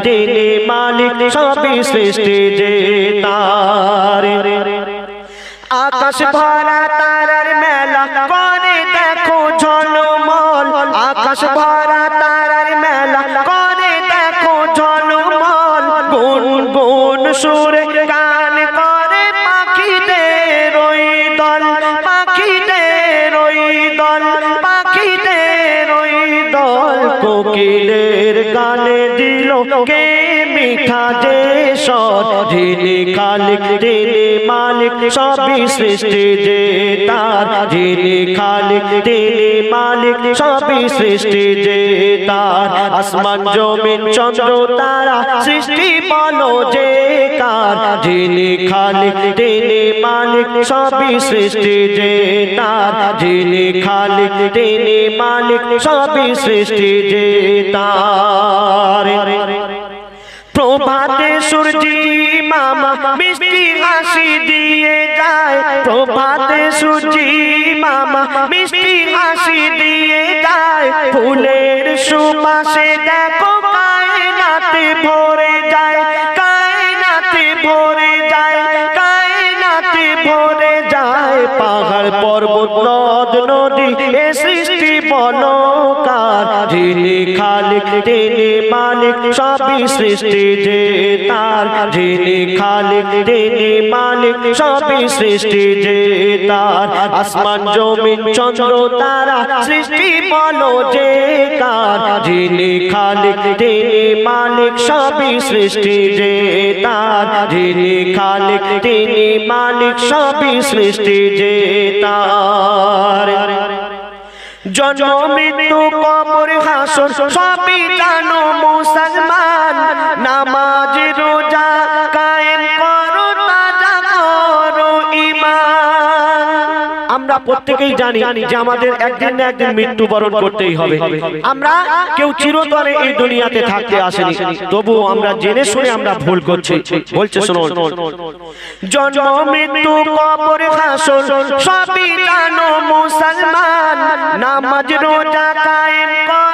তিনি মালিক সবই সৃষ্টি যে তার। আকাশ ভরা তারার মেলা গানে দিল কে মিঠা যে সর যিনি খালিক যিনি মালিক, সবই সৃষ্টি যে তার। যিনি খালিক তিনি মালিক সবই সৃষ্টি যে তার। আসমান, জমিন, চন্দ্র, তারা সৃষ্টি বলো যে কার যিনি খালিক, তিনি মালিক সবই সৃষ্টি যে তার। যিনি খালিক, তিনি মালিক সবই সৃষ্টি যে তার। প্রভাতে সূর্যি মামা মিষ্টি হাসি দিয়ে যায়। প্রভাতে সূর্যি মামা মিষ্টি হাসি দিয়ে যায়। ফুলের সুবাসে দেখো কায়নাতে ভরে পাহাড় পর্বত নদ নদী এ সৃষ্টি বলকার যিনি খালিক, তিনি মালিক, সবই সৃষ্টি যে তার। যিনি খালিক, তিনি মালিক, সবই সৃষ্টি যে তার। আসমান, জমিন, চন্দ্র, তারা সৃষ্টি বলো যে কার। যিনি খালিক, তিনি মালিক, সবই সৃষ্টি যে তার। যিনি খালিক, তিনি মালিক, সবই সৃষ্টি যে তার। জন্ম মৃত্যু কবর হাসর সবই জানো মুসলমান। প্রত্যেকেই জানি যে আমাদের একদিন না একদিন মৃত্যুবরণ করতেই হবে। আমরা কেউ চিরতরে এই দুনিয়াতে থাকতে আসেনি। তবু আমরা জেনে শুনে আমরা ভুল করছি। বলছে শুনুন জন্ম, মৃত্যু, কবর হাসর সবই জানো মুসলমান। নামাজ, রোজা কায়েম করো।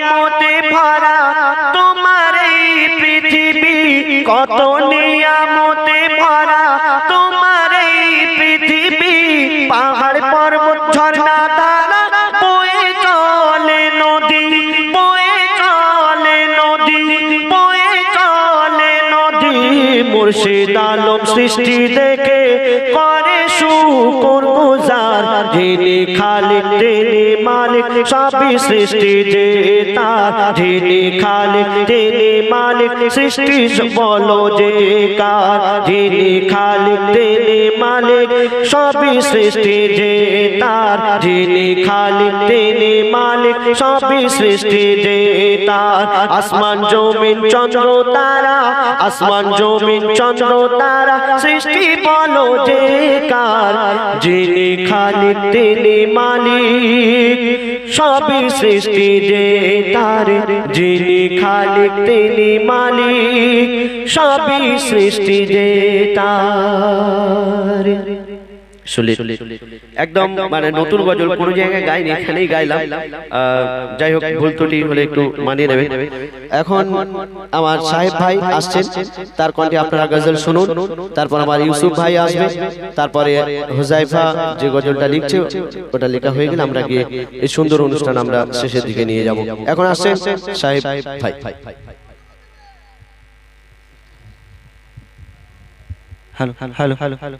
ভরা তোমার এই পৃথিবী কত নিয়ামতে ভরা তোমার এই পৃথিবী পাহাড় মুর্শিদ আলম সৃষ্টি দেখে করে শুকুর গুজার। যিনি খালিক, তিনি মালিক, সবই সৃষ্টি যে তার। যিনি খালিক, তিনি মালিক, সৃষ্টি বলো যে কার। যিনি খালিক, তিনি মালিক, সবই সৃষ্টি যে তার। যিনি খালিক, তিনি মালিক, সবই সৃষ্টি যে তার। আসমান, জমিন, চন্দ্র, তারা। আসমান, জমিন চন্দ্র তারা সৃষ্টি বলো যে কার যিনি খালিক তিনি মালিক। সব সৃষ্টি যে তার, যিনি খালিক তিনি মালিক। সবই সৃষ্টি যে তার। সুলিত। একদম মানে নতুন গজল কোনো জায়গায় গাইনি এখানেই গাইলাম। যাই হোক ভুল ত্রুটি হলে একটু মানিয়ে নেবে এখন আমার সাহেব ভাই আসছেন। তার কণ্ঠে আপনারা গজল শুনুন। তারপর আমার ইউসুফ ভাই আসবে। তারপরে হুজাইফা যে গজলটা লিখছে ওটা লেখা হয়ে গেলে আমরা গিয়ে এই সুন্দর অনুষ্ঠান আমরা শেষের দিকে নিয়ে যাব। এখন আসছেন সাহেব ভাই। Hello hello hello hello.